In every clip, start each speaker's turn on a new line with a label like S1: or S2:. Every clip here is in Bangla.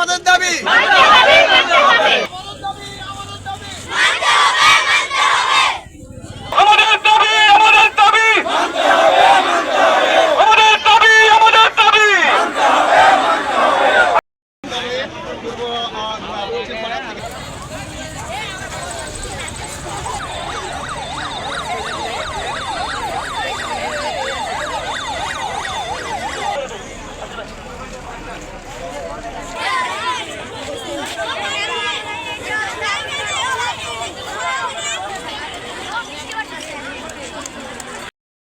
S1: আমাদের দাবি
S2: আমাদের দাবি আমাদের দাবি আমাদের দাবি আমাদের দাবি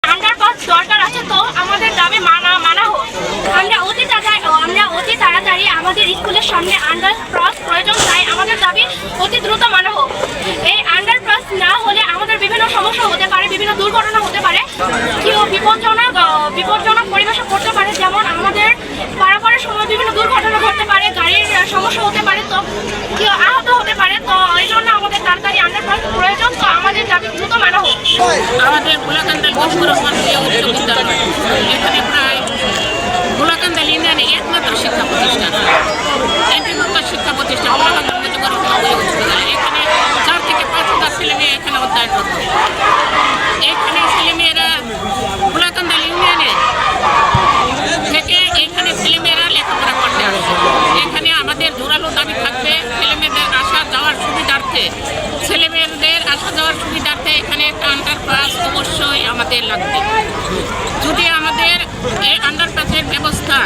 S3: আন্ডারপাস দরকার আছে তো আমাদের দাবি মানা মানা হোক আমরা অতি তাড়াতাড়ি আমরা অতি তাড়াতাড়ি আমাদের স্কুলের সামনে আন্ডারপাস প্রয়োজন, তাই আমাদের দাবি অতি দ্রুত মানা হোক। এই আন্ডারপাস না হলে আমাদের বিভিন্ন সমস্যা হতে পারে, বিভিন্ন দুর্ঘটনা হতে পারে। কেউ বিপজ্জনক বিপজ্জনক পরিবেশে পড়তে পারে, যেমন আমাদের পারাপারের সময় বিভিন্ন দুর্ঘটনা ঘটতে পারে, গাড়ির সমস্যা হতে পারে, তো কেউ আহত হতে পারে, তো এই জন্য আমাদের তাড়াতাড়ি আন্ডারপাস প্রয়োজন, তো আমাদের দাবি দ্রুত মানা হোক।
S4: আমাদের এখানে প্রায় গোলাকান্দাল ইউনিয়নে একমাত্র শিক্ষা প্রতিষ্ঠান এমপিভুক্ত শিক্ষা প্রতিষ্ঠান গোলাকান্দাল মেজুগর মাননীয় উচ্চ বিদ্যালয় এখানে চার থেকে পাঁচ হাজার ছেলে মেয়ে এখানে অধ্যয়নরত এখানে ছেলেমেয়েরা গোলাকান্দাল ইউনিয়নে থেকে এখানে ছেলেমেয়েরা লেখাপড়া করতে আসে এখানে আমাদের জোরালো দাবি থাকবে ছেলেমেয়েদের আসা যাওয়ার সুবিধার্থে ছেলেমেয়েদের আসা যাওয়ার সুবিধার্থে এখানে একটা আন্ডারপাস অবশ্যই আমাদের লাগবে। যদি আমাদের এই আন্ডারপাসের ব্যবস্থা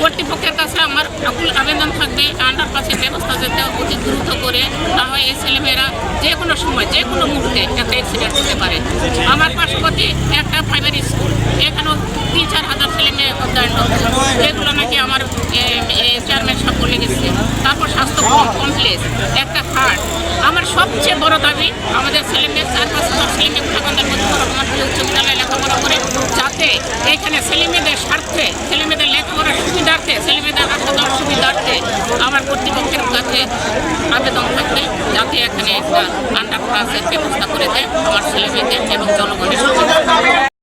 S4: কর্তৃপক্ষের কাছে আমার আকুল আবেদন থাকবে আন্ডারপাসের ব্যবস্থা যাতে অতি দ্রুত করে হয় এই ছেলেমেয়েরা যে কোনো সময়, যে কোনো মুহূর্তে একটা অ্যাক্সিডেন্ট হতে পারে। আমার পার্শ্ববর্তী একটা প্রাইমারি স্কুল এখানেও তিন চার হাজার ছেলে মেয়ে অধ্যয়নরত যেগুলো নাকি আমার চেয়ারম্যান সব বলে গেছে। কমপ্লেক্স একটা হাট আমার সবচেয়ে বড় দাবি আমাদের ছেলে মেয়ে চার পাঁচ হাজার ছেলে মেয়ে মধ্যে রহমান উচ্চ লেখাপড়া করে, যাতে এখানে ছেলে মেয়েদের স্বার্থে ছেলে লেখাপড়ার সুবিধার্থে ছেলে মেয়েদের আসা যাওয়ার সুবিধার্থে আমার কর্তৃপক্ষের কাছে আবেদন থাকবে, যাতে এখানে একটা আন্ডার ক্লাসের ব্যবস্থা করে দেয় আমার ছেলে মেয়েদের এবং জনগণের। সুবিধা